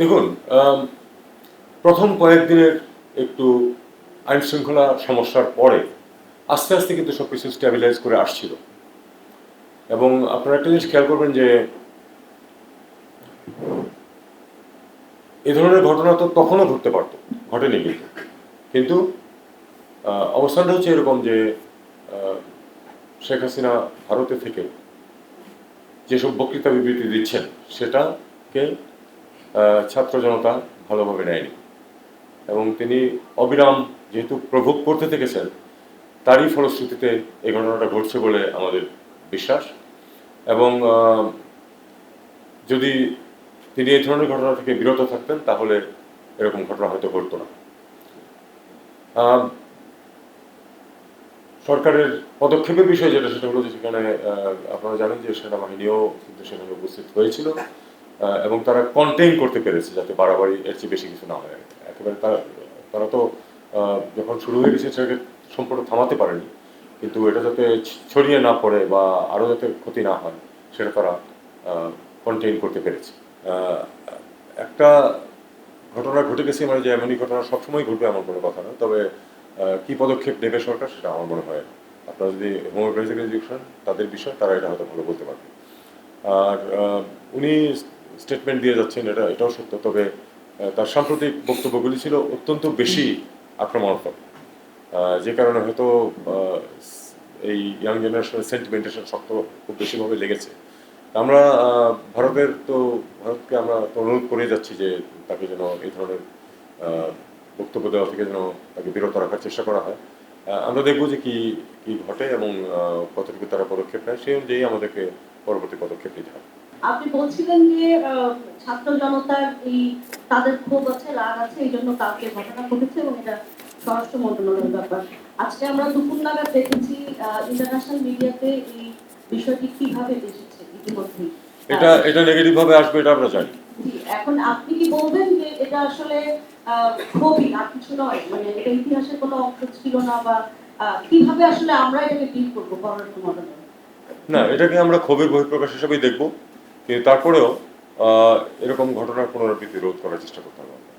দেখুন প্রথম কয়েকদিনের একটু আইন শৃঙ্খলা সমস্যার পরে আস্তে আস্তে কিন্তু সব কিছু স্ট্যাবিলাইজ করে আসছিল। এবং আপনারা একটা জিনিস খেয়াল করবেন যে, এ ধরনের ঘটনা তো তখনও ঘটতে পারতো, ঘটেনি কিন্তু। কিন্তু অবস্থানটা হচ্ছে এরকম যে শেখ হাসিনা ভারতে থেকে যেসব বক্তৃতা বিবৃতি দিচ্ছেন, সেটাকে ছাত্র জনতা ভালোভাবে নেয়নি। এবং তিনি অবিরাম যেহেতু প্রভোগ করতে থেকেছেন, তারই ফলশ্রুতিতে এই ঘটনাটা ঘটছে বলে আমাদের বিশ্বাস। এবং যদি তিনি এই ধরনের ঘটনা থেকে বিরত থাকতেন, তাহলে এরকম ঘটনা হয়তো ঘটতো না। সরকারের পদক্ষেপের বিষয় যেটা, সেটা হলো যে সেখানে আপনারা জানেন যে সেনাবাহিনীও কিন্তু সেখানে উপস্থিত হয়েছিল। এবং তারা কন্টেইন করতে পেরেছে যাতে বাড়াবাড়ি এর চেয়ে বেশি কিছু না হয়। একেবারে তারা তারা তো যখন শুরু হয়ে গেছে সেটাকে সম্পূর্ণ থামাতে পারেনি, কিন্তু এটা যাতে ছড়িয়ে না পড়ে বা আরও যাতে ক্ষতি না হয়, সেটা তারা কন্টেইন করতে পেরেছে। একটা ঘটনা ঘটে গেছে মানে যে এমনই ঘটনা সবসময় ঘটবে আমার কোনো কথা না, তবে কি পদক্ষেপ নেবে সরকার সেটা আমার মনে হয়। আপনারা যদি হোমিওপ্যাথিক এডুকেশন তাদের বিষয় তারা এটা হয়তো ভালো বলতে পারবে। আর উনি স্টেটমেন্ট দিয়ে যাচ্ছেন, এটা, এটাও সত্য। তবে তার সাম্প্রতিক বক্তব্যগুলি ছিল অত্যন্ত বেশি আক্রমণাত্মক। যে কারণে হয়তো এই ইয়াং জেনারেশনের সেন্টিমেন্টেশন শক্ত খুব বেশিভাবে লেগেছে। আমরা ভারতের তো, ভারতকে আমরা অনুরোধ করে যাচ্ছি যে তাকে যেন এই ধরনের বক্তব্য দেওয়া থেকে যেন তাকে বিরত রাখার চেষ্টা করা হয়। আমরা দেখব যে কি কি ঘটে এবং কতটুকু তারা পদক্ষেপ নেয়। সেই অনুযায়ী আমাদেরকে পরবর্তী পদক্ষেপ নিতে হবে। আপনি বলছিলেন যে ছাত্র জনতার এই তাদের ক্ষোভ আছে রাগ আছে এই জন্য কালকে ঘটনা ঘটেছে এবং এটা স্বরাষ্ট্র মন্ত্রণালয়ের ব্যাপার। আজকে আমরা দুপুর নাগাদ দেখেছি ইন্টারন্যাশনাল মিডিয়াতে এই বিষয়টি কীভাবে এসেছে ইতিমধ্যেই। এটা এটা নেগেটিভ ভাবে আসবে এটা আমরা জানি। এখন আপনি কি বলবেন যে এটা আসলে ক্ষোভই আর কিছু নয়? মানে এটা ইতিহাসের কোনো অংশ ছিল না বা কীভাবে আসলে আমরা এটাকে ডিল করব পররাষ্ট্র মন্ত্রণালয়? না এটাকে আমরা ক্ষোভের বহিঃপ্রকাশ হিসেবেই দেখব। তারপরেও এরকম ঘটনার পুনরাবৃত্তি রোধ করার চেষ্টা করতে হবে।